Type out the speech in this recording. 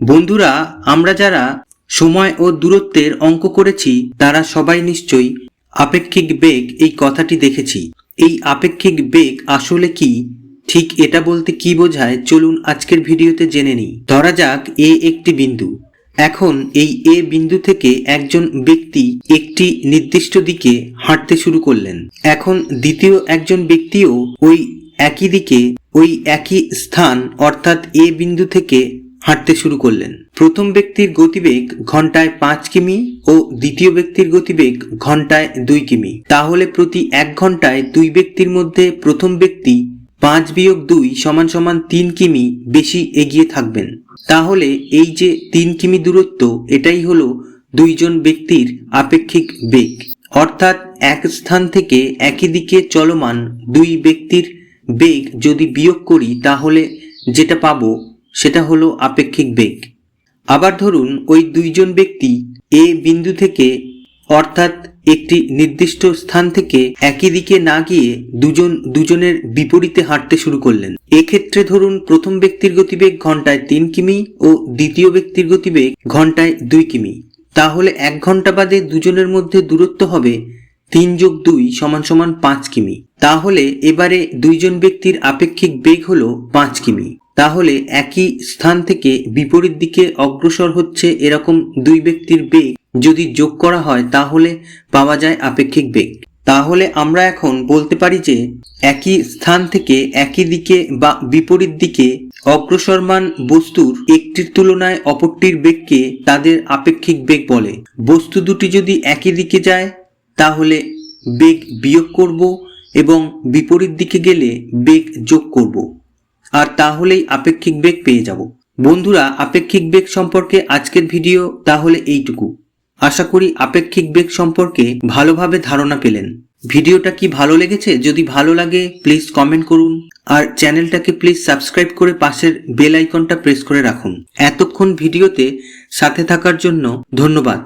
বন্ধুরা, আমরা যারা সময় ও দূরত্বের অঙ্ক করেছি, তারা সবাই নিশ্চয়ই আপেক্ষিক বেগ এই কথাটি দেখেছি। এই আপেক্ষিক বেগ আসলে কি? ঠিক এটা বলতে কি বোঝায়? চলুন আজকের ভিডিওতে জেনে নিই। ধরা যাক এ একটি বিন্দু। এখন এই এ বিন্দু থেকে একজন ব্যক্তি একটি নির্দিষ্ট দিকে হাঁটতে শুরু করলেন। এখন দ্বিতীয় একজন ব্যক্তিও ওই একই দিকে, ওই একই স্থান, অর্থাৎ এ বিন্দু থেকে হাঁটতে শুরু করলেন। প্রথম ব্যক্তির গতিবেগ ঘন্টায় পাঁচ কিমি ও দ্বিতীয় ব্যক্তির গতিবেগ ঘন্টায় দুই কিমি। তাহলে প্রতি এক ঘন্টায় দুই ব্যক্তির মধ্যে প্রথম ব্যক্তি পাঁচ বিয়োগ দুই সমান সমান তিন কিমি বেশি এগিয়ে থাকবেন। তাহলে এই যে তিন কিমি দূরত্ব, এটাই হলো দুইজন ব্যক্তির আপেক্ষিক বেগ। অর্থাৎ এক স্থান থেকে একই দিকে চলমান দুই ব্যক্তির বেগ যদি বিয়োগ করি, তাহলে যেটা পাবো সেটা হলো আপেক্ষিক বেগ। আবার ধরুন ওই দুইজন ব্যক্তি এ বিন্দু থেকে অর্থাৎ একটি নির্দিষ্ট স্থান থেকে একই দিকে না গিয়ে দুজন দুজনের বিপরীতে হাঁটতে শুরু করলেন। এক্ষেত্রে ধরুন প্রথম ব্যক্তির গতিবেগ ঘন্টায় তিন কিমি ও দ্বিতীয় ব্যক্তির গতিবেগ ঘন্টায় দুই কিমি। তাহলে এক ঘণ্টা বাদে দুজনের মধ্যে দূরত্ব হবে তিন যোগ দুই সমান সমান পাঁচ কিমি। তাহলে এবারে দুইজন ব্যক্তির আপেক্ষিক বেগ হলো পাঁচ কিমি। তাহলে একই স্থান থেকে বিপরীত দিকে অগ্রসর হচ্ছে এরকম দুই ব্যক্তির বেগ। যদি যোগ করা হয়, তাহলে পাওয়া যায় আপেক্ষিক বেগ। তাহলে আমরা এখন বলতে পারি যে, একই স্থান থেকে একই দিকে বা বিপরীত দিকে অগ্রসরমান বস্তুর একটির তুলনায় অপরটির বেগকে তাদের আপেক্ষিক বেগ বলে। বস্তু দুটি যদি একই দিকে যায়, তাহলে বেগ বিয়োগ করব এবং বিপরীত দিকে গেলে বেগ যোগ করব। আর তাহলেই আপেক্ষিক বেগ পেয়ে যাব। বন্ধুরা, আপেক্ষিক বেগ সম্পর্কে আজকের ভিডিও তাহলে এইটুকু। আশা করি আপেক্ষিক বেগ সম্পর্কে ভালোভাবে ধারণা পেলেন। ভিডিওটা কি ভালো লেগেছে? যদি ভালো লাগে প্লিজ কমেন্ট করুন। আর চ্যানেলটাকে প্লিজ সাবস্ক্রাইব করে পাশের বেল আইকনটা প্রেস করে রাখুন। এতক্ষণ ভিডিওতে সাথে থাকার জন্য ধন্যবাদ।